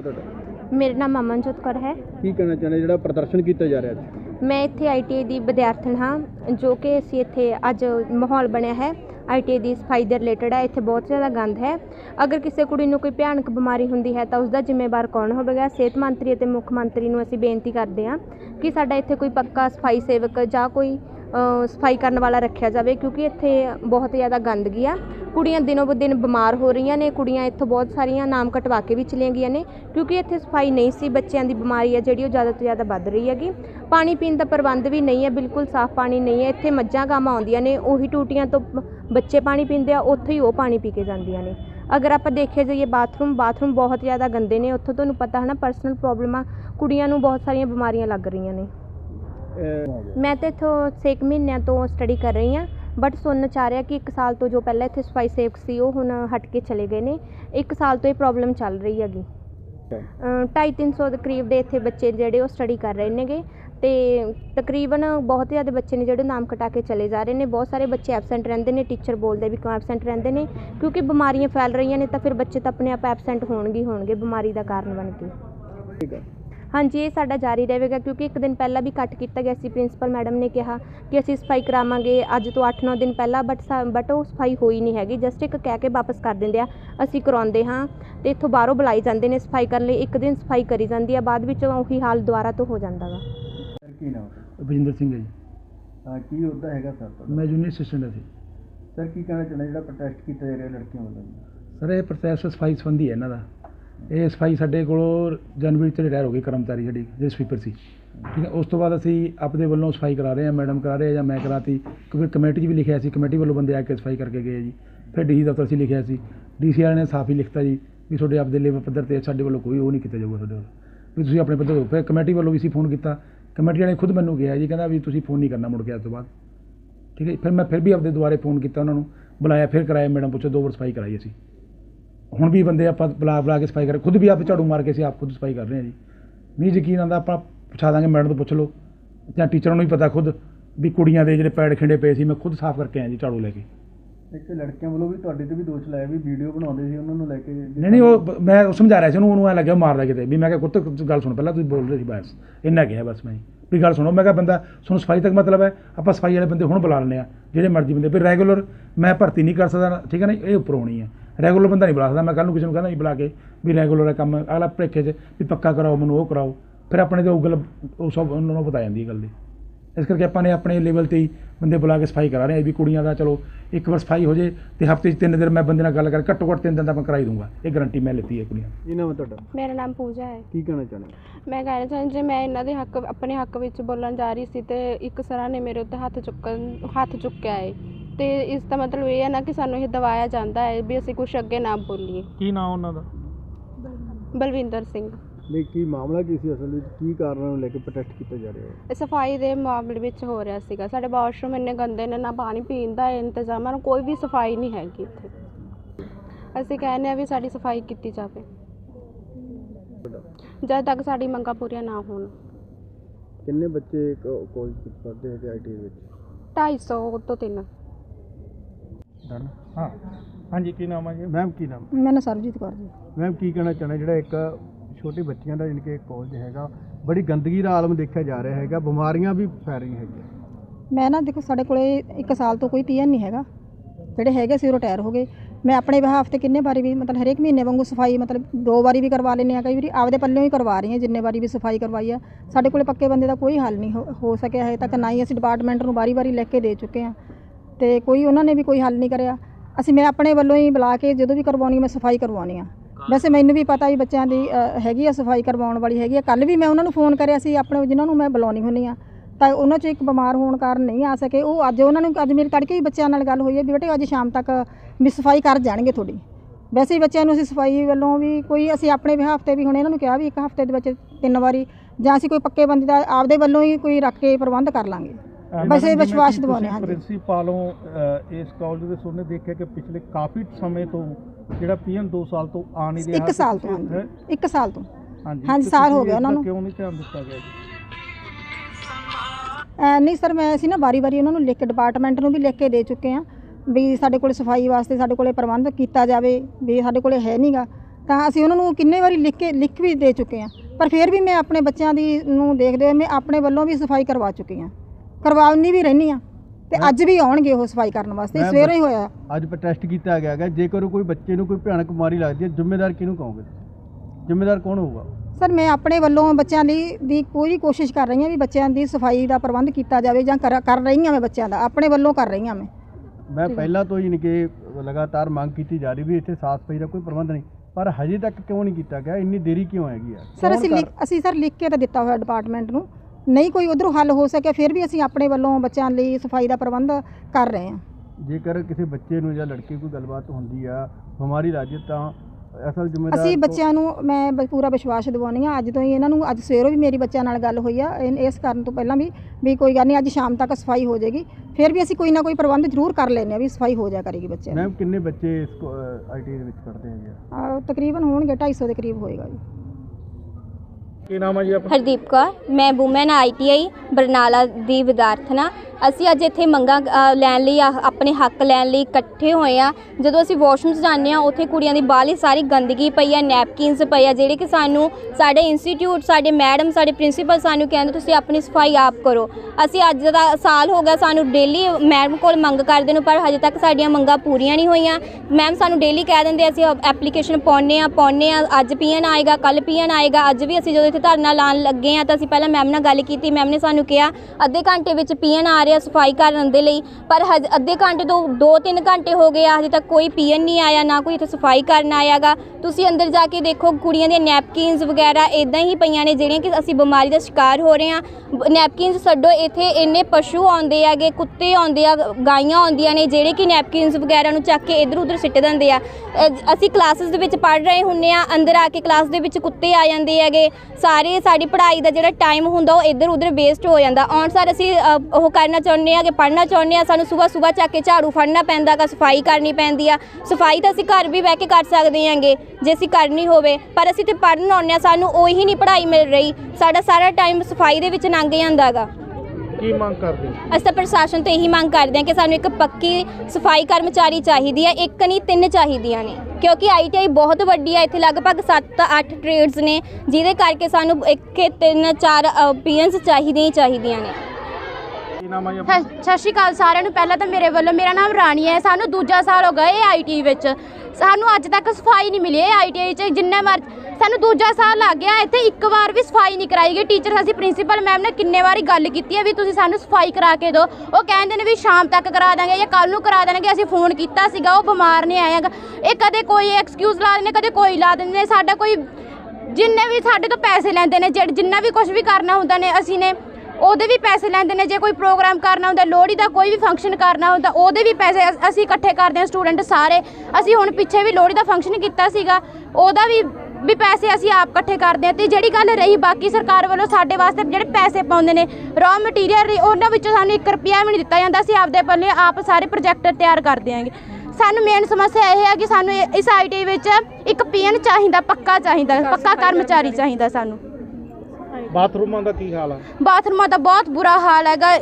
ਤੁਹਾਡਾ? ਮੇਰਾ ਨਾਮ ਅਮਨਜੋਤ ਕੌਰ ਹੈ। ਕੀ ਕਹਿਣਾ ਚਾਹੁੰਦੇ ਜਿਹੜਾ ਪ੍ਰਦਰਸ਼ਨ ਕੀਤਾ ਜਾ ਰਿਹਾ ਅੱਜ ਮੈਂ ਇੱਥੇ ਆਈਟੀਆਈ ਦੀ ਵਿਦਿਆਰਥਣ ਹਾਂ ਜੋ ਕਿ ਅਸੀਂ ਇੱਥੇ ਅੱਜ ਮਾਹੌਲ ਬਣਿਆ ਹੈ। ਆਈਟੀਆਈ ਦੀ ਸਫ਼ਾਈ ਦੇ ਰਿਲੇਟਡ ਹੈ ਇੱਥੇ ਬਹੁਤ ਜ਼ਿਆਦਾ ਗੰਦ ਹੈ। ਅਗਰ ਕਿਸੇ ਕੁੜੀ ਨੂੰ ਕੋਈ ਭਿਆਨਕ ਬਿਮਾਰੀ ਹੁੰਦੀ ਹੈ ਤਾਂ ਉਸ ਦਾ ਜ਼ਿੰਮੇਵਾਰ ਕੌਣ ਹੋਵੇਗਾ? ਸਿਹਤ ਮੰਤਰੀ ਅਤੇ ਮੁੱਖ ਮੰਤਰੀ ਨੂੰ ਅਸੀਂ ਬੇਨਤੀ ਕਰਦੇ ਹਾਂ ਕਿ ਸਾਡਾ ਇੱਥੇ ਕੋਈ ਪੱਕਾ ਸਫ਼ਾਈ ਸੇਵਕ ਜਾਂ ਕੋਈ ਅ, ਸਫ਼ਾਈ ਕਰਨ ਵਾਲਾ ਰੱਖਿਆ ਜਾਵੇ ਕਿਉਂਕਿ ਇੱਥੇ ਬਹੁਤ ਜ਼ਿਆਦਾ ਗੰਦਗੀ ਆ। ਕੁੜੀਆਂ ਦਿਨੋ ਬ ਦਿਨ ਬਿਮਾਰ ਹੋ ਰਹੀਆਂ ਨੇ ਕੁੜੀਆਂ ਇੱਥੋਂ ਬਹੁਤ ਸਾਰੀਆਂ ਨਾਮ ਕਟਵਾ ਕੇ ਵੀ ਚਲੀਆਂ ਗਈਆਂ ਨੇ ਕਿਉਂਕਿ ਇੱਥੇ ਸਫ਼ਾਈ ਨਹੀਂ ਸੀ ਬੱਚਿਆਂ ਦੀ ਬਿਮਾਰੀ ਹੈ ਜਿਹੜੀ ਉਹ ਜ਼ਿਆਦਾ ਤੋਂ ਜ਼ਿਆਦਾ ਵੱਧ ਰਹੀ ਹੈਗੀ। ਪਾਣੀ ਪੀਣ ਦਾ ਪ੍ਰਬੰਧ ਵੀ ਨਹੀਂ ਹੈ ਬਿਲਕੁਲ ਸਾਫ਼ ਪਾਣੀ ਨਹੀਂ ਹੈ ਇੱਥੇ ਮੱਝਾਂ ਗਾਵਾਂ ਆਉਂਦੀਆਂ ਨੇ ਉਹੀ ਟੂਟੀਆਂ ਤੋਂ ਬੱਚੇ ਪਾਣੀ ਪੀਂਦੇ ਆ ਉੱਥੇ ਹੀ ਉਹ ਪਾਣੀ ਪੀ ਕੇ ਜਾਂਦੀਆਂ ਨੇ। ਅਗਰ ਆਪਾਂ ਦੇਖਿਆ ਜਾਈਏ ਬਾਥਰੂਮ ਬਾਥਰੂਮ ਬਹੁਤ ਜ਼ਿਆਦਾ ਗੰਦੇ ਨੇ ਉੱਥੋਂ ਤੁਹਾਨੂੰ ਪਤਾ ਹੈ ਨਾ ਪਰਸਨਲ ਪ੍ਰੋਬਲਮਾਂ ਕੁੜੀਆਂ ਨੂੰ ਬਹੁਤ ਸਾਰੀਆਂ ਬਿਮਾਰੀਆਂ ਲੱਗ ਰਹੀਆਂ ਨੇ। ਮੈਂ ਤਾਂ ਇੱਥੋਂ 6 ਮਹੀਨਿਆਂ ਤੋਂ ਸਟੱਡੀ ਕਰ ਰਹੀ ਹਾਂ। ਬਟ ਸੁਣਨ ਚ ਆ ਰਿਹਾ ਕਿ 1 ਸਾਲ ਤੋਂ ਜੋ ਪਹਿਲਾਂ ਇੱਥੇ ਸਫ਼ਾਈ ਸੇਵਕ ਸੀ ਉਹ ਹੁਣ ਹਟ ਕੇ ਚਲੇ ਗਏ ਨੇ। 1 ਸਾਲ ਤੋਂ ਇਹ ਪ੍ਰੋਬਲਮ ਚੱਲ ਰਹੀ ਹੈਗੀ। ਢਾਈ ਤਿੰਨ ਸੌ ਦੇ ਕਰੀਬ ਦੇ ਇੱਥੇ ਬੱਚੇ ਜਿਹੜੇ ਉਹ ਸਟੱਡੀ ਕਰ ਰਹੇ ਨੇਗੇ ਤੇ ਤਕਰੀਬਨ ਬਹੁਤ ਜ਼ਿਆਦਾ ਬੱਚੇ ਨੇ ਜਿਹੜੇ ਨਾਮ ਕਟਾ ਕੇ ਚਲੇ ਜਾ ਰਹੇ ਨੇ। ਬਹੁਤ ਸਾਰੇ ਬੱਚੇ ਐਬਸੈਂਟ ਰਹਿੰਦੇ ਨੇ ਟੀਚਰ ਬੋਲਦੇ ਵੀ ਕਿਉਂ ਐਬਸੈਂਟ ਰਹਿੰਦੇ ਨੇ? ਕਿਉਂਕਿ ਬਿਮਾਰੀਆਂ ਫੈਲ ਰਹੀਆਂ ਨੇ ਤਾਂ ਫਿਰ ਬੱਚੇ ਤਾਂ ਆਪਣੇ ਆਪ ਐਬਸੈਂਟ ਹੋਣਗੇ ਹੋਣਗੇ ਬਿਮਾਰੀ ਦਾ ਕਾਰਨ ਬਣ ਕੇ। ਠੀਕ ਹੈ। ਹਾਂਜੀ ਇਹ ਸਾਡਾ ਜਾਰੀ ਰਹੇਗਾ ਕਿਉਂਕਿ ਇੱਕ ਦਿਨ ਪਹਿਲਾਂ ਵੀ ਕੱਟ ਕੀਤਾ ਗਿਆ ਸੀ ਪ੍ਰਿੰਸੀਪਲ ਮੈਡਮ ਨੇ ਕਿਹਾ ਕਿ ਅਸੀਂ ਸਫ਼ਾਈ ਕਰਾਵਾਂਗੇ ਅੱਜ ਤੋਂ 8-9 ਦਿਨ ਪਹਿਲਾਂ ਬਟ ਬਟ ਉਹ ਸਫ਼ਾਈ ਹੋਈ ਨਹੀਂ ਹੈਗੀ ਜਸਟ ਇੱਕ ਕਹਿ ਕੇ ਵਾਪਸ ਕਰ ਦਿੰਦੇ ਆ ਅਸੀਂ ਕਰਾਉਂਦੇ ਹਾਂ ਤੇ ਇੱਥੋਂ ਬਾਹਰੋਂ ਬੁਲਾਈ ਜਾਂਦੇ ਨੇ ਸਫ਼ਾਈ ਕਰਨ ਲਈ ਇੱਕ ਦਿਨ ਸਫ਼ਾਈ ਕਰੀ ਜਾਂਦੀ ਆ ਬਾਅਦ ਵਿੱਚ ਉਹੀ ਹਾਲ ਦੁਬਾਰਾ ਤੋਂ ਹੋ ਜਾਂਦਾ ਵਾ। ਸਰ ਕੀ ਨਾਮ? ਬਜਿੰਦਰ ਸਿੰਘ ਹੈ ਜੀ। ਹਾਂ ਕੀ ਹੁੰਦਾ ਹੈਗਾ ਸਰ ਤੁਹਾਡਾ? ਮੈਂ ਜੂਨੀਅਰ ਅਸਿਸਟੈਂਟ ਹਾਂ ਜੀ। ਸਰ ਕੀ ਕਹਿਣਾ ਚਾਹੁੰਦੇ ਜਿਹੜਾ ਪ੍ਰੋਟੈਸਟ ਕੀਤਾ ਜਾ ਰਿਹਾ ਲੜਕੀਆਂ ਵੱਲੋਂ? ਸਰ ਇਹ ਪ੍ਰੋਸੈਸ ਸਫ਼ਾਈ ਸੰਬੰਧੀ ਹੈ ਇਹਨਾਂ ਦਾ। ਇਹ ਸਫ਼ਾਈ ਸਾਡੇ ਕੋਲੋਂ ਜਨਵਰੀ 'ਚ ਰਿਟਾਇਰ ਹੋ ਗਏ ਕਰਮਚਾਰੀ ਜਿਹੜੀ ਜਿਹੜੇ ਸਵੀਪਰ ਸੀ। ਠੀਕ ਹੈ, ਉਸ ਤੋਂ ਬਾਅਦ ਅਸੀਂ ਆਪਦੇ ਵੱਲੋਂ ਸਫ਼ਾਈ ਕਰਾ ਰਹੇ ਹਾਂ, ਮੈਡਮ ਕਰਾ ਰਹੇ ਆ ਜਾਂ ਮੈਂ ਕਰਾਤੀ, ਕਿਉਂਕਿ ਕਮੇਟੀ 'ਚ ਵੀ ਲਿਖਿਆ ਸੀ, ਕਮੇਟੀ ਵੱਲੋਂ ਬੰਦੇ ਆ ਕੇ ਸਫ਼ਾਈ ਕਰਕੇ ਗਏ ਜੀ। ਫਿਰ ਡੀਸੀ ਦਫ਼ਤਰ ਅਸੀਂ ਲਿਖਿਆ ਸੀ। ਡੀਸੀ ਵਾਲਿਆਂ ਨੇ ਸਾਫ਼ ਹੀ ਲਿਖਤਾ ਜੀ ਵੀ ਤੁਹਾਡੇ ਆਪਦੇ ਲੇਵਲ ਪੱਧਰ ਤੇ ਸਾਡੇ ਵੱਲੋਂ ਕੋਈ ਉਹ ਨਹੀਂ ਕੀਤਾ ਜਾਊਗਾ ਤੁਹਾਡੇ ਵੱਲੋਂ। ਵੀ ਤੁਸੀਂ ਆਪਣੇ ਪੱਧਰ ਫਿਰ ਕਮੇਟੀ ਵੱਲੋਂ ਵੀ ਅਸੀਂ ਫੋਨ ਕੀਤਾ। ਕਮੇਟੀ ਵਾਲੇ ਖੁਦ ਮੈਨੂੰ ਕਿਹਾ ਜੀ, ਕਹਿੰਦਾ ਵੀ ਤੁਸੀਂ ਫੋਨ ਨਹੀਂ ਕਰਨਾ ਮੁੜ ਕੇ ਅੱਜ ਤੋਂ ਬਾਅਦ। ਠੀਕ ਹੈ ਫਿਰ ਮੈਂ ਫਿਰ ਵੀ ਆਪਦੇ ਦੁਆਰੇ ਫੋਨ ਕੀਤਾ ਉਹਨਾਂ ਨੂੰ। ਬੁਲਾਇਆ, ਫਿਰ ਕਰਾਇਆ, ਮੈਡਮ ਪੁੱਛੋ ਦੋ ਵਾਰ ਸਫ਼ਾਈ ਕਰਾਈ ਅਸੀਂ। ਹੁਣ ਵੀ ਬੰਦੇ ਆਪਾਂ ਬੁਲਾ ਬੁਲਾ ਕੇ ਸਫ਼ਾਈ ਕਰ ਖੁਦ ਵੀ ਆਪ ਝਾੜੂ ਮਾਰ ਕੇ ਅਸੀਂ ਆਪ ਖੁਦ ਸਫ਼ਾਈ ਕਰ ਰਹੇ ਹਾਂ ਜੀ। ਨਹੀਂ ਯਕੀਨ ਆਉਂਦਾ ਆਪਾਂ ਪੁੱਛਾ ਦਾਂਗੇ ਮੈਡਮ ਤੋਂ ਪੁੱਛ ਲਓ। ਜਾਂ ਟੀਚਰਾਂ ਨੂੰ ਵੀ ਪਤਾ ਖੁਦ ਵੀ ਕੁੜੀਆਂ ਦੇ ਜਿਹੜੇ ਪੈੜ ਖਿੰਡੇ ਪਏ ਸੀ ਮੈਂ ਖੁਦ ਸਾਫ਼ ਕਰਕੇ ਆਇਆ ਜੀ ਝਾੜੂ ਲੈ ਕੇ। ਇੱਕ ਲੜਕੀਆਂ ਵੱਲੋਂ ਵੀ ਤੁਹਾਡੇ ਤੇ ਵੀ ਦੋਸ਼ ਲਾਇਆ ਵੀ ਵੀਡੀਓ ਬਣਾਉਂਦੇ ਸੀ ਉਹਨਾਂ ਨੂੰ ਲੈ ਕੇ ਨਹੀਂ ਨਹੀਂ ਉਹ ਮੈਂ ਉਹ ਸਮਝਾ ਰਿਹਾ ਸੀ ਉਹਨੂੰ ਉਹਨੂੰ ਐ ਲੱਗਿਆ ਮਾਰਦਾ ਕਿਤੇ। ਵੀ ਮੈਂ ਕਿਹਾ ਕੁੱਤ ਗੱਲ ਸੁਣ ਪਹਿਲਾਂ ਤੁਸੀਂ ਬੋਲ ਰਹੇ ਸੀ ਬਸ। ਇੰਨਾ ਕਿਹਾ ਬਸ ਮੈਂ ਵੀ ਗੱਲ ਸੁਣੋ, ਮੈਂ ਕਿਹਾ ਬੰਦਾ, ਤੁਹਾਨੂੰ ਸਫ਼ਾਈ ਤੱਕ ਮਤਲਬ ਹੈ? ਆਪਾਂ ਸਫ਼ਾਈ ਵਾਲੇ ਬੰਦੇ ਹੁਣ ਬੁਲਾ ਲੈਂਦੇ ਆ ਜਿਹੜੇ ਮਰਜ਼ੀ ਬੰਦੇ। ਵੀ ਰੈਗੂਲਰ ਮੈਂ ਭਰਤੀ ਨਹੀਂ ਕਰ ਸਕਦਾ, ਠੀਕ ਹੈ ਨਾ ਇਹ ਉੱਪਰ ਹੋਣੀ ਹੈ। ਰੈਗੂਲਰ ਬੰਦਾ ਨਹੀਂ ਬੁਲਾ ਸਕਦਾ। ਮੈਂ ਕੱਲ ਨੂੰ ਕਿਸੇ ਨੂੰ ਕਹਿੰਦਾ ਨਹੀਂ ਬੁਲਾ ਕੇ ਵੀ ਰੈਗੂਲਰ ਹੈ ਕੰਮ, ਅਗਲਾ ਭਲੇਖੇ 'ਚ ਵੀ ਪੱਕਾ ਕਰਾਓ, ਮੈਨੂੰ ਉਹ ਕਰਾਓ। ਫਿਰ ਆਪਣੇ ਤੇ ਉਹ ਗੱਲ, ਉਹ ਸਭ ਉਹਨਾਂ ਨੂੰ ਪਤਾ ਜਾਂਦੀ ਹੈ ਗੱਲ ਦੀ। ਇਸ ਕਰਕੇ ਆਪਾਂ ਨੇ ਆਪਣੇ ਲੈਵਲ ਤੇ ਹੀ ਬੰਦੇ ਬੁਲਾ ਕੇ ਸਫ਼ਾਈ ਕਰਾ ਰਹੇ ਹਾਂ। ਵੀ ਕੁੜੀਆਂ ਦਾ ਚਲੋ ਇੱਕ ਵਾਰ ਸਫ਼ਾਈ ਹੋ ਜੇ ਤੇ ਹਫ਼ਤੇ 'ਚ ਤਿੰਨ ਦਿਨ ਮੈਂ ਬੰਦੇ ਨਾਲ ਗੱਲ ਕਰ ਘੱਟੋ ਘੱਟ ਤਿੰਨ ਦਿਨ ਦਾ ਮੈਂ ਕਰਾਈ ਦੂੰਗਾ ਇਹ ਗਾਰੰਟੀ ਮੈਂ ਲਿੱਤੀ ਹੈ ਕੁੜੀਆਂ ਦੀ। ਕੀ ਨਾਮ ਹੈ ਤੁਹਾਡਾ? ਮੇਰਾ ਨਾਮ ਪੂਜਾ ਹੈ। ਕੀ ਕਹਿਣਾ ਚਾਹੁੰਦੇ ਮੈਂ ਕਹਿਣਾ ਚਾਹੁੰਦੀ ਜੇ ਮੈਂ ਇਹਨਾਂ ਦੇ ਹੱਕ ਆਪਣੇ ਹੱਕ ਵਿੱਚ ਬੋਲਣ ਜਾ ਰਹੀ ਸੀ ਤੇ ਇੱਕ ਸਰਾਂ ਨੇ ਮੇਰੇ ਉੱਤੇ ਹੱਥ ਚੁੱਕਣ ਹੱਥ ਚੁੱਕਿਆ ਹੈ। ਤੇ ਇਸ ਦਾ ਮਤਲਬ ਇਹ ਹੈ ਨਾ ਕਿ ਸਾਨੂੰ ਇਹ ਦਵਾਇਆ ਜਾਂਦਾ ਹੈ ਵੀ ਅਸੀਂ ਕੁਝ ਅੱਗੇ ਨਾ ਬੋਲੀਏ। ਕੀ ਨਾਮ ਉਹਨਾਂ ਦਾ? ਬਲਵਿੰਦਰ ਸਿੰਘ। ਨਹੀਂ ਕੀ ਮਾਮਲਾ ਕੀ ਸੀ ਅਸਲ ਵਿੱਚ? ਕੀ ਕਾਰਨਾਂ ਨੂੰ ਲੈ ਕੇ ਪ੍ਰੋਟੈਸਟ ਕੀਤਾ ਜਾ ਰਿਹਾ ਹੈ? ਇਹ ਸਫ਼ਾਈ ਦੇ ਮਾਮਲੇ ਵਿੱਚ ਹੋ ਰਿਹਾ ਸੀਗਾ। ਸਾਡੇ ਵਾਸ਼ਰੂਮ ਇੰਨੇ ਗੰਦੇ ਨੇ ਨਾ ਪਾਣੀ ਪੀਣ ਦਾ ਇੰਤਜ਼ਾਮ ਹੈ ਨਾ ਕੋਈ ਵੀ ਸਫ਼ਾਈ ਨਹੀਂ ਹੈਗੀ ਇੱਥੇ। ਅਸੀਂ ਕਹਿੰਦੇ ਆ ਵੀ ਸਾਡੀ ਸਫ਼ਾਈ ਕੀਤੀ ਜਾਵੇ। ਜਦ ਤੱਕ ਸਾਡੀ ਮੰਗਾਂ ਪੂਰੀਆਂ ਨਾ ਹੋਣ। ਕਿੰਨੇ ਬੱਚੇ ਕਾਲਜ ਵਿੱਚ ਪੜ੍ਹਦੇ ਹੈਗੇ ਆਈਟੀ ਵਿੱਚ? 250 ਤੋਂ ਤਿੰਨ। ਡਨ। ਹਾਂ। ਹਾਂਜੀ ਕੀ ਨਾਮ ਹੈ ਜੀ? ਮੈਮ ਕੀ ਨਾਮ? ਮੈਂ ਨਾ ਸਰਬਜੀਤ ਕੌਰ ਜੀ। ਮੈਮ ਕੀ ਕਹਿਣਾ ਚਾਹੁੰਦੇ ਜਿਹੜਾ ਇੱਕ ਛੋਟੇ ਬੱਚਿਆਂ ਦਾ ਜਾਣੀ ਕਿ ਕਾਲਜ ਹੈਗਾ, ਬੜੀ ਗੰਦਗੀ ਦਾ ਆਲਮ ਦੇਖਿਆ ਜਾ ਰਿਹਾ ਹੈਗਾ, ਬਿਮਾਰੀਆਂ ਵੀ ਫੈਲ ਰਹੀਆਂ ਹੈਗੀਆਂ। ਮੈਂ ਨਾ ਦੇਖੋ, ਸਾਡੇ ਕੋਲੇ ਇੱਕ ਸਾਲ ਤੋਂ ਕੋਈ ਪੀਐਨ ਨਹੀਂ ਹੈਗਾ। ਜਿਹੜੇ ਹੈਗੇ ਸੀ ਉਹ ਰਿਟਾਇਰ ਹੋ ਗਏ। ਮੈਂ ਆਪਣੇ ਬਿਹਾਫ ਤੇ ਕਿੰਨੇ ਵਾਰੀ ਵੀ ਮਤਲਬ ਹਰੇਕ ਮਹੀਨੇ ਵਾਂਗੂ ਸਫ਼ਾਈ ਮਤਲਬ ਦੋ ਵਾਰੀ ਵੀ ਕਰਵਾ ਲੈਂਦੇ ਆ ਕਈ ਵਾਰੀ ਆਪਦੇ ਪੱਲਿਓਂ ਹੀ ਕਰਵਾ ਰਹੀ ਹਾਂ, ਜਿੰਨੇ ਵਾਰੀ ਵੀ ਸਫ਼ਾਈ ਕਰਵਾਈ ਆ। ਸਾਡੇ ਕੋਲੇ ਪੱਕੇ ਬੰਦੇ ਦਾ ਕੋਈ ਹੱਲ ਨਹੀਂ ਹੋ- ਹੋ ਸਕਿਆ ਹੈ ਤੱਕ, ਨਾ ਹੀ ਅਸੀਂ ਡਿਪਾਰਟਮੈਂਟ ਨੂੰ ਵਾਰੀ-ਵਾਰੀ ਲੈ ਕੇ ਦੇ ਚੁੱਕੇ ਆ ਤੇ ਕੋਈ ਉਹਨਾਂ ਨੇ ਵੀ ਕੋਈ ਹੱਲ ਨਹੀਂ ਕਰਿਆ। ਅਸੀਂ ਮੈਂ ਆਪਣੇ ਵੱਲੋਂ ਹੀ ਬੁਲਾ ਕੇ ਜਦੋਂ ਵੀ ਕਰਵਾਉਣੀ ਮੈਂ ਸਫ਼ਾਈ ਕਰਵਾਉਣੀ ਆ। ਵੈਸੇ ਮੈਨੂੰ ਵੀ ਪਤਾ ਵੀ ਬੱਚਿਆਂ ਦੀ ਅ, ਹੈਗੀ ਆ ਸਫ਼ਾਈ ਕਰਵਾਉਣ ਵਾਲੀ ਹੈਗੀ ਆ। ਕੱਲ ਵੀ ਮੈਂ ਉਹਨਾਂ ਨੂੰ ਫੋਨ ਕਰਿਆ ਸੀ ਆਪਣੇ ਜਿਨ੍ਹਾਂ ਨੂੰ ਮੈਂ ਬੁਲਾਉਣੀ ਹੁੰਦੀ ਆ। ਤਾਂ ਉਹਨਾਂ 'ਚ ਇੱਕ ਬਿਮਾਰ ਹੋਣ ਕਾਰਨ ਨਹੀਂ ਆ ਸਕੇ। ਉਹ ਅੱਜ ਉਹਨਾਂ ਨੂੰ ਅੱਜ ਮੇਰੀ ਤੜਕੇ ਹੀ ਬੱਚਿਆਂ ਨਾਲ ਗੱਲ ਹੋਈ ਹੈ ਵੀ ਬੇਟੇ ਅੱਜ ਸ਼ਾਮ ਤੱਕ ਵੀ ਸਫ਼ਾਈ ਕਰ ਜਾਣਗੇ ਤੁਹਾਡੀ। ਵੈਸੇ ਹੀ ਬੱਚਿਆਂ ਨੂੰ ਅਸੀਂ ਸਫ਼ਾਈ ਵੱਲੋਂ ਵੀ ਕੋਈ ਅਸੀਂ ਆਪਣੇ ਵਿਹਾਫ ਤੇ ਵੀ ਹੁਣ ਇਹਨਾਂ ਨੂੰ ਕਿਹਾ ਵੀ ਇੱਕ ਹਫ਼ਤੇ ਦੇ ਵਿੱਚ ਤਿੰਨ ਵਾਰੀ ਜਾਂ ਅਸੀਂ ਕੋਈ ਪੱਕੇ ਬੰਦੇ ਦਾ ਆਪਦੇ ਵੱਲੋਂ ਹੀ ਕੋਈ ਰੱਖ ਕੇ ਪ੍ਰਬੰਧ ਕਰ ਲਾਂਗੇ। ਬਸ ਇਹ ਵਿਸ਼ਵਾਸ ਦਿਵਾਉਂਦੇ ਹਾਂ ਹਾਂਜੀ ਪ੍ਰਿੰਸੀਪਲੋਂ ਇਸ ਕਾਲਜ ਦੇ ਸੋਨੇ ਦੇਖਿਆ ਕਿ ਪਿਛਲੇ ਕਾਫੀ ਸਮੇਂ ਤੋਂ ਜਿਹੜਾ ਪੀਐਨ 2 ਸਾਲ ਤੋਂ ਆ ਨਹੀਂ ਰਿਹਾ ਇੱਕ ਤੇ ਸਾਲ ਤੋਂ ਇੱਕ ਸਾਲ ਤੋਂ। ਹਾਂਜੀ ਹਾਂਜੀ, ਤੇ ਸਾਲ ਹੋ ਤੁਸੀਂ ਗਿਆ ਉਹਨਾਂ ਨੂੰ। ਕਿਉਂ ਨਹੀਂ ਧਿਆਨ ਦਿੱਤਾ ਗਿਆ ਜੀ? ਨਹੀਂ ਸਰ ਮੈਂ ਅਸੀਂ ਨਾ ਵਾਰੀ-ਵਾਰੀ ਉਹਨਾਂ ਨੂੰ ਲਿਖ ਕੇ ਡਿਪਾਰਟਮੈਂਟ ਨੂੰ ਵੀ ਲਿਖ ਕੇ ਦੇ ਚੁੱਕੇ ਹਾਂ ਵੀ ਸਾਡੇ ਕੋਲ ਸਫ਼ਾਈ ਵਾਸਤੇ ਸਾਡੇ ਕੋਲੇ ਪ੍ਰਬੰਧ ਕੀਤਾ ਜਾਵੇ ਵੀ ਸਾਡੇ ਕੋਲੇ ਹੈ ਨਹੀਂਗਾ ਤਾਂ ਅਸੀਂ ਉਹਨਾਂ ਨੂੰ ਕਿੰਨੇ ਵਾਰੀ ਲਿਖ ਕੇ ਲਿਖ ਵੀ ਦੇ ਚੁੱਕੇ ਹਾਂ। ਪਰ ਫਿਰ ਵੀ ਮੈਂ ਆਪਣੇ ਬੱਚਿਆਂ ਦੀ ਨੂੰ ਦੇਖਦੇ ਹੋਏ ਮੈਂ ਆਪਣੇ ਵੱਲੋਂ ਵੀ ਸਫ਼ਾਈ ਕਰਵਾ ਚੁੱਕੀ ਹਾਂ। ਕਰਵਾਉਣੀ ਵੀ ਰਹਿੰਦੀ ਹਾਂ। ਤੇ ਅੱਜ ਵੀ ਆਉਣਗੇ ਉਹ ਸਫ਼ਾਈ ਕਰਨ ਵਾਸਤੇ ਮੈਂ ਸਵੇਰੇ ਹੀ ਹੋਇਆ। ਅੱਜ ਪ੍ਰੋਟੈਸਟ ਕੀਤਾ ਗਿਆ ਹੈਗਾ ਜੇਕਰ ਕੋਈ ਬੱਚੇ ਨੂੰ ਕੋਈ ਭਿਆਨਕ ਬਿਮਾਰੀ ਲੱਗਦੀ ਹੈ ਜ਼ਿੰਮੇਦਾਰ ਕਿਹਨੂੰ ਕਹੋਗੇ? ਜ਼ਿੰਮੇਦਾਰ ਕੌਣ ਹੋਊਗਾ? ਸਰ ਮੈਂ ਆਪਣੇ ਵੱਲੋਂ ਬੱਚਿਆਂ ਲਈ ਦੀ ਪੂਰੀ ਕੋਸ਼ਿਸ਼ ਕਰ ਰਹੀ ਹਾਂ ਵੀ ਬੱਚਿਆਂ ਦੀ ਸਫ਼ਾਈ ਦਾ ਪ੍ਰਬੰਧ ਕੀਤਾ ਜਾਵੇ ਜਾਂ ਕਰ ਕਰ ਰਹੀ ਹਾਂ ਮੈਂ ਬੱਚਿਆਂ ਦਾ ਆਪਣੇ ਵੱਲੋਂ ਕਰ ਰਹੀ ਹਾਂ ਮੈਂ। ਮੈਂ ਪਹਿਲਾਂ ਤੋਂ ਹੀ ਯਾਨੀ ਕਿ ਲਗਾਤਾਰ ਮੰਗ ਕੀਤੀ ਜਾ ਰਹੀ ਵੀ ਇੱਥੇ ਸਾਫ਼ ਸਫ਼ਾਈ ਦਾ ਕੋਈ ਪ੍ਰਬੰਧ ਨਹੀਂ ਪਰ ਹਜੇ ਤੱਕ ਕਿਉਂ ਨਹੀਂ ਕੀਤਾ ਗਿਆ ਇੰਨੀ ਦੇਰੀ ਕਿਉਂ ਹੈਗੀ ਆ? ਸਰ ਕੌਣ ਅਸੀਂ ਕਰ- ਅਸੀਂ ਸਰ ਲਿਖ ਕੇ ਤਾਂ ਦਿੱਤਾ ਹੋਇਆ ਡਿਪਾਰਟਮੈਂਟ ਨੂੰ ਨਹੀਂ ਕੋਈ ਉਧਰੋਂ ਹੱਲ ਹੋ ਸਕਿਆ ਫਿਰ ਵੀ ਅਸੀਂ ਆਪਣੇ ਵੱਲੋਂ ਬੱਚਿਆਂ ਲਈ ਸਫ਼ਾਈ ਦਾ ਪ੍ਰਬੰਧ ਕਰ ਰਹੇ ਹਾਂ। ਜੇਕਰ ਕਿਸੇ ਬੱਚੇ ਨੂੰ ਜਾਂ ਲੜਕੇ ਕੋਈ ਗੱਲਬਾਤ ਹੁੰਦੀ ਆ ਬਿਮਾਰੀ ਲੱਗ ਤਾਂ ਅਸਲ ਜ਼ਿੰਮੇਦਾਰ ਅਸੀਂ ਬੱਚਿਆਂ ਨੂੰ ਮੈਂ ਬ- ਪੂਰਾ ਵਿਸ਼ਵਾਸ ਦਿਵਾਉਂਦੀ ਹਾਂ ਅੱਜ ਤੋਂ ਹੀ ਇਹਨਾਂ ਨੂੰ ਅੱਜ ਸਵੇਰੋਂ ਵੀ ਮੇਰੀ ਬੱਚਿਆਂ ਨਾਲ ਗੱਲ ਹੋਈ ਆ ਇਨ- ਇਸ ਕਾਰਨ ਤੋਂ ਪਹਿਲਾਂ ਵੀ ਵੀ ਕੋਈ ਗੱਲ ਨਹੀਂ ਅੱਜ ਸ਼ਾਮ ਤੱਕ ਸਫ਼ਾਈ ਹੋ ਜਾਏਗੀ। ਫਿਰ ਵੀ ਅਸੀਂ ਕੋਈ ਨਾ ਕੋਈ ਪ੍ਰਬੰਧ ਜ਼ਰੂਰ ਕਰ ਲੈਂਦੇ ਹਾਂ ਵੀ ਸਫ਼ਾਈ ਹੋ ਜਾ ਕਰੇਗੀ ਬੱਚਿਆਂ ਦੀ। ਮੈਮ ਕਿੰਨੇ ਬੱਚੇ ਇਸ ਆਈਟੀ ਦੇ ਵਿੱਚ ਪੜ੍ਹਦੇ ਹੈਗੇ ਆ? ਤਕਰੀਬਨ ਹੋਣਗੇ 250 ਦੇ ਕਰੀਬ ਹੋਏਗਾ ਜੀ। ਕੀ ਨਾਮ ਹੈ ਜੀ ਆਪਣਾ? ਹਰਦੀਪ ਕੌਰ ਮੈਂ ਵੂਮਨ ਆਈਟੀਆਈ ਬਰਨਾਲਾ ਦੀ ਵਿਦਿਆਰਥਣ ਹਾਂ ਅਸੀਂ ਅੱਜ ਇੱਥੇ ਮੰਗਾਂ ਅ, ਲੈਣ ਲਈ ਆ- ਆਪਣੇ ਹੱਕ ਲੈਣ ਲਈ ਇਕੱਠੇ ਹੋਏ ਆ ਜਦੋਂ ਅਸੀਂ ਵਾਸ਼ਰੂਮਸ ਜਾਂਦੇ ਆ ਉੱਥੇ ਕੁੜੀਆਂ ਦੀ ਬਾਹਲੀ ਸਾਰੀ ਗੰਦਗੀ ਪਈ ਆ ਨੈਪਕਿਨਸ ਪਈ ਆ ਜਿਹੜੇ ਕਿ ਸਾਨੂੰ ਸਾਡੇ ਇੰਸਟੀਚਿਊਟ ਸਾਡੇ ਮੈਡਮ ਸਾਡੇ ਪ੍ਰਿੰਸੀਪਲ ਸਾਨੂੰ ਕਹਿੰਦੇ ਤੁਸੀਂ ਆਪਣੀ ਸਫ਼ਾਈ ਆਪ ਕਰੋ। ਅਸੀਂ ਅੱਜ ਦਾ ਸਾਲ ਹੋ ਗਿਆ ਸਾਨੂੰ ਡੇਲੀ ਮੈਡਮ ਕੋਲ ਮੰਗ ਕਰਦੇ ਨੂੰ ਪਰ ਹਜੇ ਤੱਕ ਸਾਡੀਆਂ ਮੰਗਾਂ ਪੂਰੀਆਂ ਨਹੀਂ ਹੋਈਆਂ। ਮੈਮ ਸਾਨੂੰ ਡੇਲੀ ਕਹਿ ਦਿੰਦੇ ਅਸੀਂ ਐਪਲੀਕੇਸ਼ਨ ਪਾਉਂਦੇ ਆ ਪਾਉਂਦੇ ਆ ਅੱਜ ਪੀਐਨ ਆਏਗਾ ਕੱਲ ਪੀਐਨ ਆਏਗਾ ਅੱਜ ਵੀ ਅਸੀਂ ਜਦੋਂ ਇੱਥੇ ਧਰਨਾ ਲਾਉਣ ਲੱਗੇ ਆ ਤਾਂ ਅਸੀਂ ਪਹਿਲਾਂ ਮੈਮ ਨਾਲ ਗੱਲ ਕੀਤੀ ਮੈਮ ਨੇ ਸਾਨੂੰ ਕਿਹਾ ਅੱਧੇ ਘੰਟੇ ਵਿੱਚ ਪੀਐਨ ਆ ਰਿਹਾ ਸਫ਼ਾਈ ਕਰਨ ਦੇ ਲਈ, ਪਰ ਹਜ, ਅੱਧੇ ਘੰਟੇ ਤੋਂ 2-3 ਘੰਟੇ ਹੋ ਗਏ ਆ, ਹਜੇ ਤੱਕ ਕੋਈ ਪੀਐਨ ਨਹੀਂ ਆਇਆ, ਨਾ ਕੋਈ ਇੱਥੇ ਸਫ਼ਾਈ ਕਰਨ ਆਇਆਗਾ। ਤੁਸੀਂ ਅੰਦਰ ਜਾ ਕੇ ਦੇਖੋ, ਕੁੜੀਆਂ ਦੀਆਂ ਨੈਪਕਿਨਸ ਵਗੈਰਾ ਇਦਾਂ ਹੀ ਪਈਆਂ ਨੇ, ਜਿਹੜੀਆਂ ਕਿ ਅਸੀਂ ਬਿਮਾਰੀ ਦਾ ਸ਼ਿਕਾਰ ਹੋ ਰਹੇ ਆ ਨੈਪਕਿਨਸ ਛੱਡੋ, ਇੱਥੇ ਇੰਨੇ ਪਸ਼ੂ ਆਉਂਦੇ ਆਗੇ ਕੁੱਤੇ ਆਉਂਦੇ ਆ, ਗਾਈਆਂ ਆਉਂਦੀਆਂ ਨੇ, ਜਿਹੜੇ ਕਿ ਨੈਪਕਿਨਸ ਵਗੈਰਾ ਨੂੰ ਚੱਕ ਕੇ ਇੱਧਰ ਉੱਧਰ ਸਿੱਟ ਦਿੰਦੇ ਆ। ਅਸੀਂ ਕਲਾਸਿਸ ਦੇ ਵਿੱਚ ਪੜ੍ਹ ਰਹੇ ਹੁੰਨੇ ਆ ਅੰਦਰ ਆ ਕੇ ਕਲਾਸ ਦੇ ਵਿੱਚ ਕੁੱਤੇ ਆ ਜਾਂਦੇ ਹੈਗੇ। ਸਾਰੇ ਸਾਡੀ ਪੜ੍ਹਾਈ ਦਾ ਜਿਹੜਾ ਟਾਈਮ ਹੁੰਦਾ, ਉਹ ਇੱਧਰ ਉੱਧਰ ਵੇਸਟ ਹੋ ਜਾਂਦਾ। ਆਉਣ ਸਾਰ ਅਸੀਂ ਉਹ ਕਰਨਾ ਚਾਹੁੰਦੇ ਆ ਕਿ ਪੜ੍ਹਨਾ ਚਾਹੁੰਦੇ ਆ ਸਾਨੂੰ ਸਵੇਰ ਸਵੇਰ ਚੱਕ ਕੇ ਝਾੜੂ ਫੜਨਾ ਪੈਂਦਾ ਗਾ ਸਫ਼ਾਈ ਕਰਨੀ ਪੈਂਦੀ ਆ। ਸਫ਼ਾਈ ਤਾਂ ਅਸੀਂ ਘਰ ਵੀ ਬਹਿ ਕੇ ਕਰ ਸਕਦੇ ਆਂਗੇ ਜੇ ਅਸੀਂ ਕਰਨੀ ਹੋਵੇ ਪਰ ਅਸੀਂ ਤੇ ਪੜ੍ਹਨ ਆਉਂਦੇ ਆ ਸਾਨੂੰ ਉਹੀ ਨਹੀਂ ਪੜ੍ਹਾਈ ਮਿਲ ਰਹੀ। ਸਾਡਾ ਸਾਰਾ ਟਾਈਮ ਸਫ਼ਾਈ ਦੇ ਵਿੱਚ ਲੰਘ ਜਾਂਦਾ ਗਾ। ਕੀ ਮੰਗ ਕਰਦੇ ਅਸੀਂ ਤਾਂ ਪ੍ਰਸ਼ਾਸਨ ਤੋਂ ਇਹੀ ਮੰਗ ਕਰਦੇ ਹਾਂ ਕਿ ਸਾਨੂੰ ਇੱਕ ਪੱਕੀ ਸਫ਼ਾਈ ਕਰਮਚਾਰੀ ਚਾਹੀਦੀ ਹੈ ਇੱਕ ਨਹੀਂ ਤਿੰਨ ਚਾਹੀਦੀਆਂ ਨੇ। ਕਿਉਂਕਿ ਆਈਟੀਆਈ ਬਹੁਤ ਵੱਡੀ ਹੈ ਇੱਥੇ ਲਗਭਗ 7-8 ਟ੍ਰੇਡਸ ਨੇ ਜਿਹਦੇ ਕਰਕੇ ਸਾਨੂੰ ਇੱਕ ਤਿੰਨ ਚਾਰ ਪੀਐਨਸ ਚਾਹੀਦੀਆਂ ਹੀ ਚਾਹੀਦੀਆਂ ਨੇ। ਨਾਮ ਹੈ ਜੀ ਆਪਣਾ ਸਤਿ ਸਤਿ ਸ਼੍ਰੀ ਅਕਾਲ ਸਾਰਿਆਂ ਨੂੰ। ਪਹਿਲਾਂ ਤਾਂ ਮੇਰੇ ਵੱਲੋਂ ਮੇਰਾ ਨਾਮ ਰਾਣੀ ਹੈ। ਸਾਨੂੰ ਦੂਜਾ ਸਾਲ ਹੋ ਗਿਆ ਇਹ ਆਈਟੀ ਵਿੱਚ। ਸਾਨੂੰ ਅੱਜ ਤੱਕ ਸਫ਼ਾਈ ਨਹੀਂ ਮਿਲੀ ਇਹ ਆਈਟੀ ਚ ਜਿੰਨੇ ਵਾਰ ਸਾਨੂੰ ਦੂਜਾ ਸਾਲ ਲੱਗ ਗਿਆ। ਇੱਥੇ ਇੱਕ ਵਾਰ ਵੀ ਸਫ਼ਾਈ ਨਹੀਂ ਕਰਾਈ ਗਈ। ਟੀਚਰ ਅਸੀਂ ਪ੍ਰਿੰਸੀਪਲ ਮੈਮ ਨੇ ਕਿੰਨੇ ਵਾਰੀ ਗੱਲ ਕੀਤੀ ਹੈ ਵੀ ਤੁਸੀਂ ਸਾਨੂੰ ਸਫ਼ਾਈ ਕਰਾ ਕੇ ਦਿਓ। ਉਹ ਕਹਿੰਦੇ ਨੇ ਵੀ ਸ਼ਾਮ ਤੱਕ ਕਰਾ ਦਾਂਗੇ ਜਾਂ ਕੱਲ ਨੂੰ ਕਰਾ ਦੇਣਗੇ। ਅਸੀਂ ਫੋਨ ਕੀਤਾ ਸੀਗਾ ਉਹ ਬਿਮਾਰ ਨਹੀਂ ਆਏਗਾ ਇਹ ਕਦੇ ਕੋਈ ਐਕਸਕਿਊਜ਼ ਲਾ ਦਿੰਦੇ ਕਦੇ ਕੋਈ ਲਾ ਦਿੰਦੇ। ਨੇ ਸਾਡਾ ਕੋਈ ਜਿੰਨੇ ਵੀ ਸਾਡੇ ਤੋਂ ਪੈਸੇ ਲੈਂਦੇ ਨੇ ਜਿਹੜੇ ਜਿੰਨਾ ਵੀ ਕੁਝ ਵੀ ਕਰਨਾ ਹੁੰਦਾ ਨੇ ਅਸੀਂ ਨੇ ਉਹਦੇ ਵੀ ਪੈਸੇ ਲੈਂਦੇ ਨੇ ਜੇ ਕੋਈ ਪ੍ਰੋਗਰਾਮ ਕਰਨਾ ਹੁੰਦਾ ਲੋਹੜੀ ਦਾ ਕੋਈ ਵੀ ਫੰਕਸ਼ਨ ਕਰਨਾ ਹੁੰਦਾ ਉਹਦੇ ਵੀ ਪੈਸੇ ਅਸ- ਅਸੀਂ ਇਕੱਠੇ ਕਰਦੇ ਹਾਂ ਸਟੂਡੈਂਟ ਸਾਰੇ। ਅਸੀਂ ਹੁਣ ਪਿੱਛੇ ਵੀ ਲੋਹੜੀ ਦਾ ਫੰਕਸ਼ਨ ਕੀਤਾ ਸੀਗਾ ਉਹਦਾ ਵੀ ਵੀ ਪੈਸੇ ਅਸੀਂ ਆਪ ਇਕੱਠੇ ਕਰਦੇ ਹਾਂ। ਤੇ ਜਿਹੜੀ ਗੱਲ ਰਹੀ ਬਾਕੀ ਸਰਕਾਰ ਵੱਲੋਂ ਸਾਡੇ ਵਾਸਤੇ ਜਿਹੜੇ ਪੈਸੇ ਪਾਉਂਦੇ ਨੇ ਰॉ ਮਟੀਰੀਅਲ ਉਹਨਾਂ ਵਿੱਚੋਂ ਸਾਨੂੰ 1 ਰੁਪਿਆ ਵੀ ਨਹੀਂ ਦਿੱਤਾ ਜਾਂਦਾ ਅਸੀਂ ਆਪਦੇ ਪੱਲੇ ਆਪ ਸਾਰੇ ਪ੍ਰੋਜੈਕਟ ਤਿਆਰ ਕਰਦੇ ਆਂਗੇ ਸਾਨੂੰ ਮੇਨ ਸਮੱਸਿਆ ਇਹ ਹੈ ਕਿ ਸਾਨੂੰ ਇਹ- ਇਸ ਆਈਟੀ ਵਿੱਚ ਇੱਕ ਪੀਐਨ ਚਾਹੀਦਾ ਪੱਕਾ ਚਾਹੀਦਾ ਪੱਕਾ ਕਰਮਚਾਰੀ ਚਾਹੀਦਾ ਸਾਨੂੰ। ਬਾਥਰੂਮਾਂ ਦਾ ਕੀ ਹਾਲ ਆ? ਬਾਥਰੂਮਾਂ ਦਾ ਬਹੁਤ ਬੁਰਾ ਹਾਲ ਹੈਗਾ।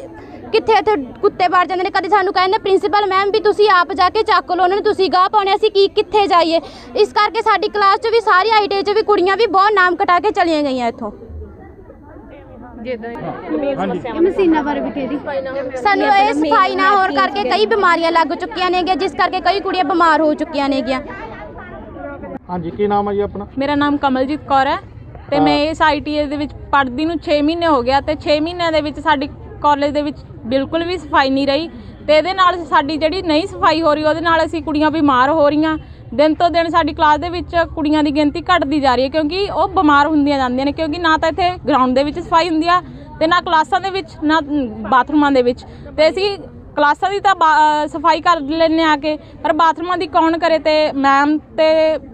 ਕਿੱਥੇ ਇੱਥੇ ਕੁੱਤੇ ਵੜ ਜਾਂਦੇ ਨੇ? ਕਦੇ ਸਾਨੂੰ ਕਹਿੰਦੇ ਪ੍ਰਿੰਸੀਪਲ ਮੈਮ ਵੀ ਤੁਸੀਂ ਆਪ ਜਾ ਕੇ ਚੱਕ ਲਓ ਉਹਨਾਂ ਨੂੰ ਤੁਸੀਂ ਗਾਹ ਪਾਉਣੇ ਅਸੀਂ ਕੀ ਕਿੱਥੇ ਜਾਈਏ? ਇਸ ਕਰਕੇ ਸਾਡੀ ਕਲਾਸ 'ਚ ਵੀ ਸਾਰੀ ਆਈਟੀ 'ਚ ਵੀ ਕੁੜੀਆਂ ਵੀ ਬਹੁਤ ਨਾਮ ਕਟਾ ਕੇ ਚਲੀਆਂ ਗਈਆਂ ਇੱਥੋਂ। ਮਸ਼ੀਨਾਂ ਬਾਰੇ ਵੀ ਕਹਿ ਸਾਨੂੰ ਇਹ ਸਫ਼ਾਈ ਨਾ ਹੋਣ ਕਰਕੇ ਕਈ ਬਿਮਾਰੀਆਂ ਲੱਗ ਚੁੱਕੀਆਂ ਨੇਗੀਆਂ ਜਿਸ ਕਰਕੇ ਕਈ ਕੁੜੀਆਂ ਬਿਮਾਰ ਹੋ ਚੁੱਕੀਆਂ ਨੇਗੀਆਂ ਹਾਂਜੀ ਕੀ ਨਾਮ ਹੈ ਜੀ ਆਪਣਾ? ਮੇਰਾ ਨਾਮ ਕਮਲਜੀਤ ਕੌਰ ਹੈ। ਤੇ ਮੈਂ ਇਸ ਆਈਟੀਏ ਦੇ ਵਿੱਚ ਪੜ੍ਹਦੀ ਨੂੰ 6 ਮਹੀਨੇ ਹੋ ਗਿਆ ਤੇ 6 ਮਹੀਨਿਆਂ ਦੇ ਵਿੱਚ ਸਾਡੀ ਕਾਲਜ ਦੇ ਵਿੱਚ ਬਿਲਕੁਲ ਵੀ ਸਫ਼ਾਈ ਨਹੀਂ ਰਹੀ ਤੇ ਇਹਦੇ ਨਾਲ ਸਾਡੀ ਜਿਹੜੀ ਨਹੀਂ ਸਫ਼ਾਈ ਹੋ ਰਹੀ ਉਹਦੇ ਨਾਲ ਅਸੀਂ ਕੁੜੀਆਂ ਬਿਮਾਰ ਹੋ ਰਹੀਆਂ। ਦਿਨ ਤੋਂ ਦਿਨ ਸਾਡੀ ਕਲਾਸ ਦੇ ਵਿੱਚ ਕੁੜੀਆਂ ਦੀ ਗਿਣਤੀ ਘਟਦੀ ਜਾ ਰਹੀ ਹੈ ਕਿਉਂਕਿ ਉਹ ਬਿਮਾਰ ਹੁੰਦੀਆਂ ਜਾਂਦੀਆਂ ਨੇ ਕਿਉਂਕਿ ਨਾ ਤਾਂ ਇੱਥੇ ਗਰਾਊਂਡ ਦੇ ਵਿੱਚ ਸਫ਼ਾਈ ਹੁੰਦੀ ਆ ਤੇ ਨਾ ਕਲਾਸਾਂ ਦੇ ਵਿੱਚ ਨਾ ਬਾਥਰੂਮਾਂ ਦੇ ਵਿੱਚ। ਤੇ ਅਸੀਂ ਕਲਾਸਾਂ ਦੀ ਤਾਂ ਬਾ- ਸਫ਼ਾਈ ਕਰ ਲੈਂਦੇ ਆ ਕੇ, ਪਰ ਬਾਥਰੂਮਾਂ ਦੀ ਕੌਣ ਕਰੇ ਤੇ ਮੈਮ ਤੇ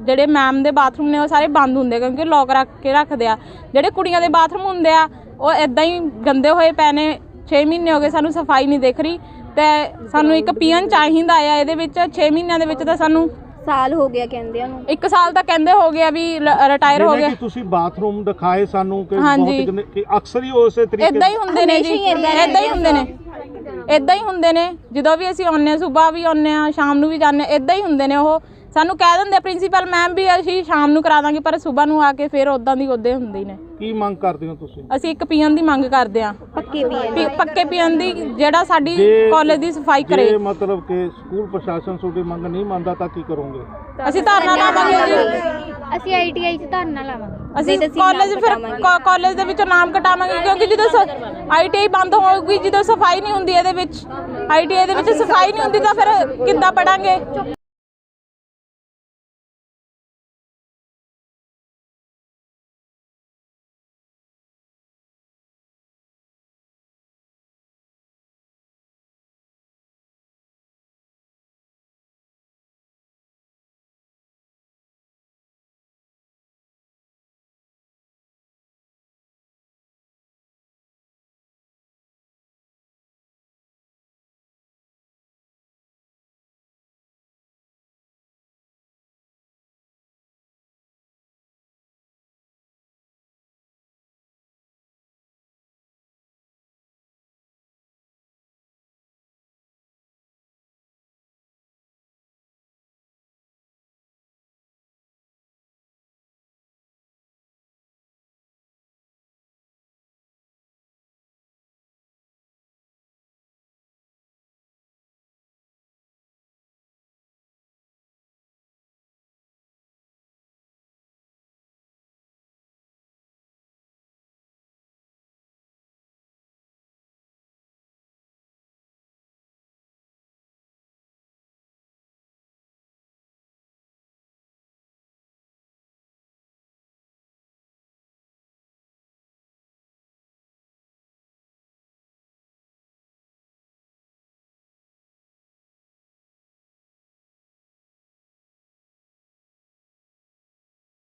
ਜਿਹੜੇ ਮੈਮ ਦੇ ਬਾਥਰੂਮ ਨੇ ਉਹ ਸਾਰੇ ਬੰਦ ਹੁੰਦੇ ਕਿਉਂਕਿ ਲੋਕ ਰੱਖ ਕੇ ਰੱਖਦੇ ਆ। ਜਿਹੜੇ ਕੁੜੀਆਂ ਦੇ ਬਾਥਰੂਮ ਹੁੰਦੇ ਆ, ਉਹ ਇਦਾਂ ਹੀ ਗੰਦੇ ਹੋਏ ਪਏ ਨੇ 6 ਮਹੀਨੇ ਹੋ ਗਏ ਸਾਨੂੰ ਸਫ਼ਾਈ ਨਹੀਂ ਦੇਖ ਰਹੀ ਤੇ ਸਾਨੂੰ ਇੱਕ ਪੀਐਨ ਚਾਹੀਦਾ ਆ, ਇਹਦੇ ਵਿੱਚ 6 ਮਹੀਨਿਆਂ ਦੇ ਵਿੱਚ ਤਾਂ ਸਾਨੂੰ ਸਾਲ ਹੋ ਗਿਆ ਕਹਿੰਦੇ ਉਹਨੂੰ। ਇੱਕ ਸਾਲ ਤਾਂ ਕਹਿੰਦੇ ਹੋ ਗਿਆ ਵੀ ਰਿਟਾਇਰ ਹੋ ਗਿਆ। ਕਿ ਤੁਸੀਂ ਬਾਥਰੂਮ ਦਿਖਾਏ ਸਾਨੂੰ ਕਿ ਹਾਂਜੀ। ਬਹੁਤ ਕਿ ਅਕਸਰ ਹੀ ਉਸੇ ਤਰੀਕੇ ਇਦਾਂ ਹੀ ਹੁੰਦੇ ਨੇ ਜੀ। ਹਮੇਸ਼ਾ ਹੀ ਏਦਾਂ ਇਦਾਂ ਹੀ ਹੁੰਦੇ ਨੇ। ਇਦਾਂ ਹੀ ਹੁੰਦੇ ਨੇ। ਜਦੋਂ ਵੀ ਅਸੀਂ ਆਉਂਦੇ ਹਾਂ ਸਵੇਰ ਵੀ ਆਉਂਦੇ ਹਾਂ ਸ਼ਾਮ ਨੂੰ ਵੀ ਜਾਂਦੇ ਹਾਂ ਇਦਾਂ ਹੀ ਹੁੰਦੇ ਨੇ ਉਹ। ਸਾਨੂੰ ਕਹਿ ਦਿੰਦੇ ਪ੍ਰਿੰਸੀਪਲ ਮੈਮ ਵੀ ਅਸੀਂ ਸ਼ਾਮ ਨੂੰ ਕਰਾ ਦਾਂਗੇ ਪਰ ਸਵੇਰ ਨੂੰ ਆ ਕੇ ਫਿਰ ਉਦਾਂ ਦੀ ਉਦੇ ਹੁੰਦੇ ਨੇ। ਕੀ ਮੰਗ ਕਰਦੇ ਹੋ ਤੁਸੀਂ? ਅਸੀਂ ਇੱਕ ਪੀਐਨ ਦੀ ਮੰਗ ਕਰਦੇ ਹਾਂ ਪੱਕੇ ਪੀਐਨ ਦੀ। ਜਿਹੜਾ ਸਾਡੀ ਕਾਲਜ ਦੀ ਸਫ਼ਾਈ ਕਰੇ। ਜੇ ਮਤਲਬ ਕਿ ਸਕੂਲ ਪ੍ਰਸ਼ਾਸਨ ਤੁਹਾਡੀ ਮੰਗ ਨਹੀਂ ਮੰਨਦਾ ਤਾਂ ਕੀ ਕਰੋਗੇ? ਅਸੀਂ ਧਰਨਾ ਲਾਵਾਂਗੇ ਜੀ ਅਸੀਂ ਆਈਟੀਆਈ 'ਚ ਧਰਨਾ ਲਾਵਾਂਗੇ। ਅਸੀਂ ਕਾਲਜ ਫਿਰ ਕਾਲਜ ਦੇ ਵਿੱਚੋਂ ਨਾਮ ਕਟਾਵਾਂਗੇ ਕਿਉਂਕਿ ਜਦੋਂ ਆਈਟੀਆਈ ਬੰਦ ਹੋਊਗੀ ਜਦੋਂ ਸਫ਼ਾਈ ਨਹੀਂ ਹੁੰਦੀ ਇਹਦੇ ਵਿੱਚ ਆਈਟੀਆਈ ਦੇ ਵਿੱਚ ਸਫ਼ਾਈ ਨਹੀਂ ਹੁੰਦੀ ਤਾਂ ਫਿਰ ਕਿੱਦਾਂ ਪੜਾਂਗੇ?